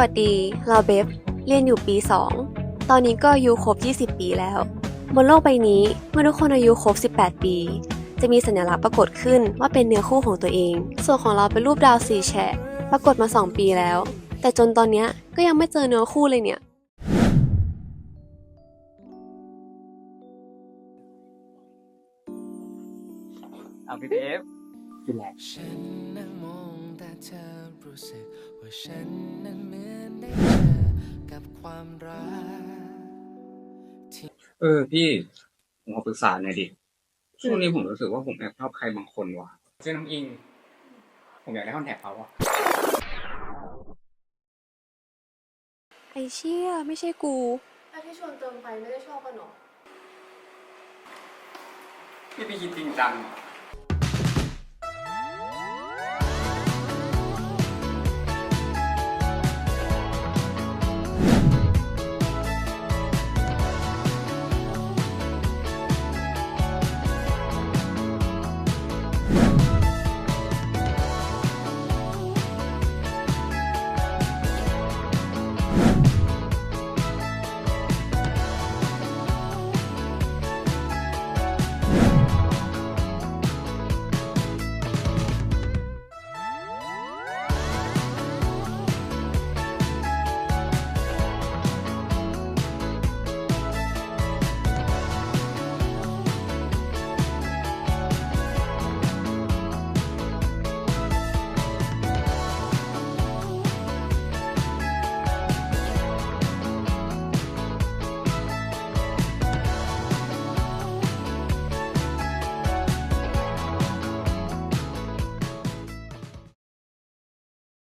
วัสดี เราเบฟ เรียนอยู่ปี 2 ตอนนี้ก็อายุครบ 20 ปีแล้ว บนโลกใบนี้เมื่อทุกคนอายุครบ 18 ปี จะมีสัญลักษณ์ปรากฏขึ้นว่าเป็นเนื้อคู่ของตัวเอง ส่วนของเราเป็นรูปดาวสีแฉะปรากฏมา 2 ปีแล้ว แต่จนตอนเนี้ยก็ยังไม่เจอเนื้อคู่เลยเนี่ย เอาพี่เอฟกินแหละฉั นนั่งมองแต่เธอรู้สึกว่าฉันนั้นเหมือนได้เจอกับความรัก เออพี่ผมขอปรึกษาหน่อยดิช่วงนี้ผมรู้สึกว่าผมแอบชอบใครบางคนว่ะชื่อน้องอิง ผมอยากได้คอนแทคเขาอะไอเชี่ยไม่ใช่กูแล้วที่ชวนเติมไฟไม่ได้ชอบกันหรอ พี่ไปคิดจริงจังเหรอ